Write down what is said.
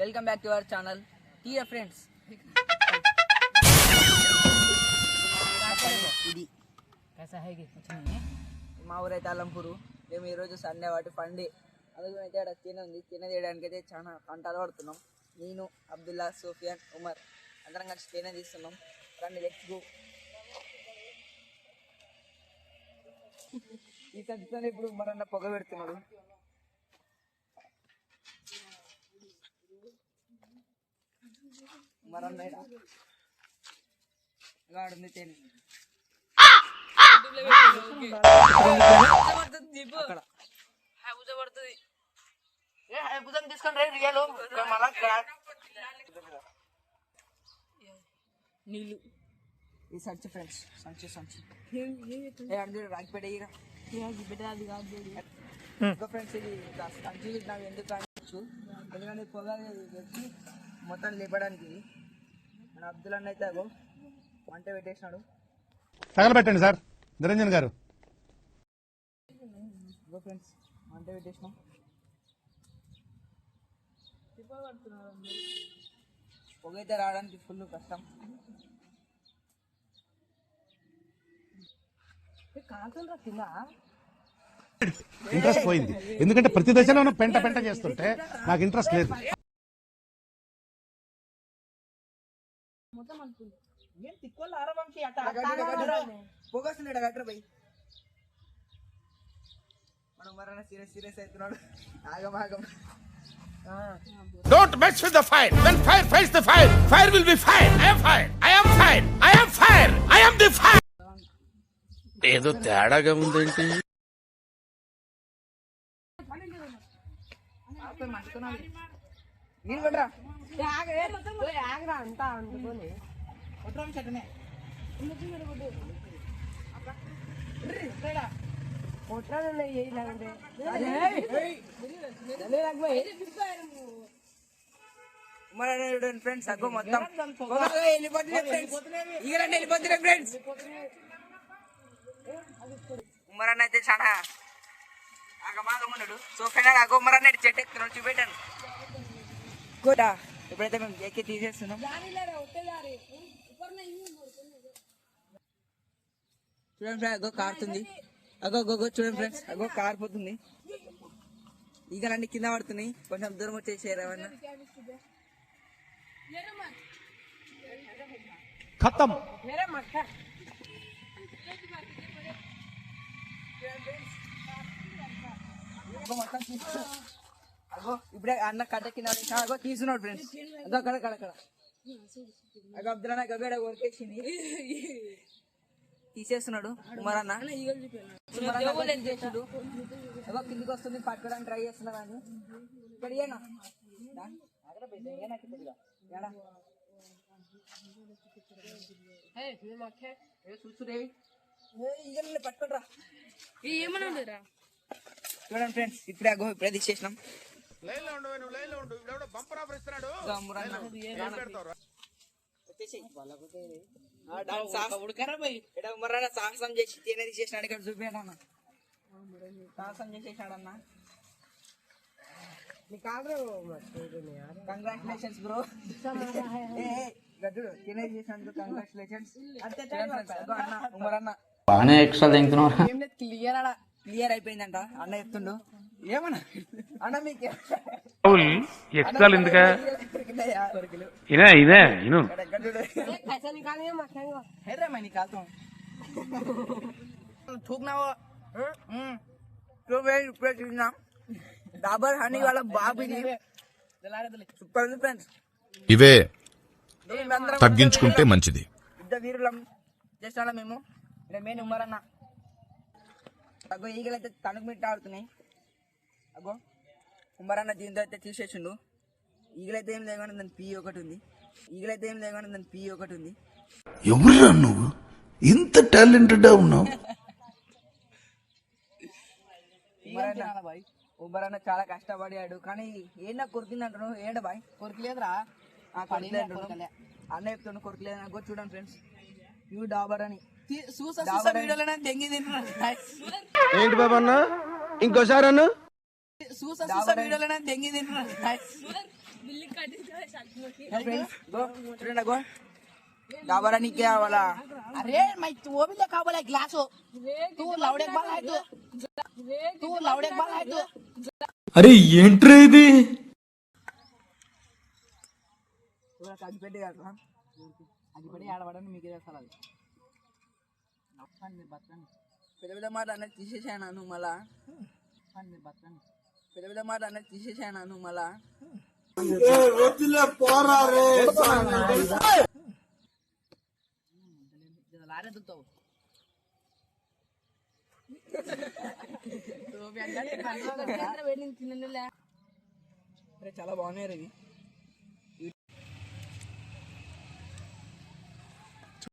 Welcome back to our channel. Dear friends. ఇది. మా ఊరైతే అల్లంపూరు. మేము ఈరోజు సండే వాటి పండే అందుకని అయితే అక్కడ తిన ఉంది తినదేయడానికి అయితే చాలా కంటాలు పడుతున్నాం. నేను అబ్దుల్లా సోఫియాన్ ఉమర్. అందరం కలిసి తిన తీస్తున్నాం. రండి లెట్స్ గో ఈ సంచితో ఇప్పుడు ఉమర్ అన్న పొగ పెడుతున్నాడు. ఉమర్ అన్న ఈడ. ఇలా ఆడుంది తేనె అక్కడ నీళ్ళు ఈ సంచి ఫ్రెండ్స్ సంచి సంచి ఏ అంటే రాగి పెట్టేయరా ఇంకా ఫ్రెండ్స్ ఇది ఇట్లా సంచి నాకు ఎందుకు అనొచ్చు ఎందుకంటే పొగ వచ్చి మొత్తం లేపడానికి ఇది మన అబ్దుల్ అన్న అయితే అగో వంట పెట్టేసినాడు. తగలబెట్టండి సార్. నిరంజన్ గారు. ఇగో ఫ్రెండ్స్ వంట పెట్టేసినాం. పొగ అయితే రావడానికి ఫుల్ కష్టం. ఇంట్రెస్ట్ పోయింది. ఎందుకంటే ప్రతి దశలోనూ పెంట పెంట చేస్తుంటే నాకు ఇంట్రెస్ట్ లేదు. పొగ వస్తున్నాడు గట్ర పోయి మనం మరణ సీరియస్ సీరియస్ అవుతున్నాడు ఆగం ఆగం Don't mess with the fire. When fire fights the fire, fire will be fire. I am fire. I am fire. I am fire. I am the fire. ఏదో తేడాగా ఉందేంటి నీళ్ళు కొట్టరా మన ఫ్రెండ్స్ అగ్గో మొత్తం పొగలో వెళ్ళిపోతున్నాయి ఫ్రెండ్స్ ఈగలన్నీ వెళ్ళిపోతున్నాయి ఫ్రెండ్స్ ఉమ్మరన్న అయితే చాలా ఆగమాగమన్నాడు సోఫేనా అగ్గో ఉమ్మరన్న ఇటు చెట్టు ఎక్కుతున్నాడు చూపెట్టాను. కూడా ఇప్పుడైతే మేము ఎక్కి తీసేస్తున్నాం చూడండి ఫ్రెండ్స్ అగో కారుతుంది అగో అగో అగో చూడండి ఫ్రెండ్స్ అగో కారిపోతుంది ఈగలన్నీ కింద పడుతున్నాయి. కొంచెం దూరం వచ్చేసారు ఏమన్నా ఖతం. మొత్తం అగో ఇప్పుడే అన్న కట్ట కింద. అగో తీసున్నాడు ఫ్రెండ్స్ అగో అక్కడ అక్కడ అక్కడ. అగో అబ్దుల్ అన్న గబ్బేడ కొరికేసింది. తీసేస్తున్నాడు ఉమర్ అన్న కూడా అగో కిందికి వస్తుంది పట్టుకోవడానికి ట్రై చేస్తున్నా అని ఇక్కడ ఏనా అక్కడ పెద్ద ఏనా కిందకి రా. ఏడా? ఏ చూస్తురే. ఏ ఈగల్ని పట్టుకోరా చూడండి ఫ్రెండ్స్ ఇప్పుడే అగో ఇప్పుడే తీసేసినాం. ఇదిగో ఉమర్ అన్న. వచ్చేసేయ్. ఆ, దాని సాహసం- ఈడ ఉమర్ అన్న సాహసం చేసి తేనె తీసేసినాడు ఇక్కడ చూపించాడు అన్న. సాహసం చేసేసాడు అన్న కంగ్రాచులేషన్స్ బ్రో గడ్డు తేనె చేసినందుకు కంగ్రాచులేషన్స్ అన్న ఉమర్ అన్న బాగానే ఎక్స్ట్రా తింటున్నావు క్లియర్ క్లియర్ అయిపోయిందంట. అన్న చెప్తుండు. ఏమన్నా? అన్న మీకు ఎక్స్ట్రాలు ఎందుకా? ఇదే ఇదే ఇను డాబర్ హనీ వాళ్ళ బాబీ సూపర్ ఫ్రెండ్స్ ఇవే తగ్గించుకుంటే మంచిది. యుద్ధ వీరులం. చేసిన మేము. రమేన్ ఉమ్మరన్నా. అగో ఈగలైతే తణుకు మిట్ట ఆడుతున్నాయి. అగో ఉమ్మరన్న దీంతో అయితే తీసేసిండు. ఈగలైతే ఏం లేకుండా దాని పీ ఒకటి ఉంది. ఈగలైతే ఏం లేకుండా దాని పీ ఒకటి ఉంది. ఎవరురా నువ్వు? ఇంత టాలెంటెడ్ ఉన్నావు. ఉమ్మరన్న చాలా కష్టపడాడు. కానీ ఏంటో కొరికింది అంటున్నావు ఏంట బాయ్ కొరికలేదురా కొరికలేదు అన్న చెప్తుండు కొరికలేదు నాకు చూడండి ఫ్రెండ్స్. అని డాబర్ అని. ఏంటి బాబు అన్న ఇంకోసారి అన్న డాబర్ అని. గో చూడండి గో गावाला नहीं क्या वाला अरे मैं तू वो भी देखा बोला गिलास हो तू लाउडे बाल है तू तू लाउडे बाल है तू అరే ఏంట్రా ఇది అగ్గిపెట్టి కదా అగ్గిపడి ఆడబడని మీకు చేస్తారు అది నవ్వండి మీరు బతకండి పెద్ద పెద్ద మాట అన్నది తీసేసాను నువ్వు మళ్ళా. మీరు బతకండి పెద్ద పెద్ద మాట అన్నది తీసేసాను నువ్వు మళ్ళా లారీ అరే చాలా బాగున్నాయి ఇవి.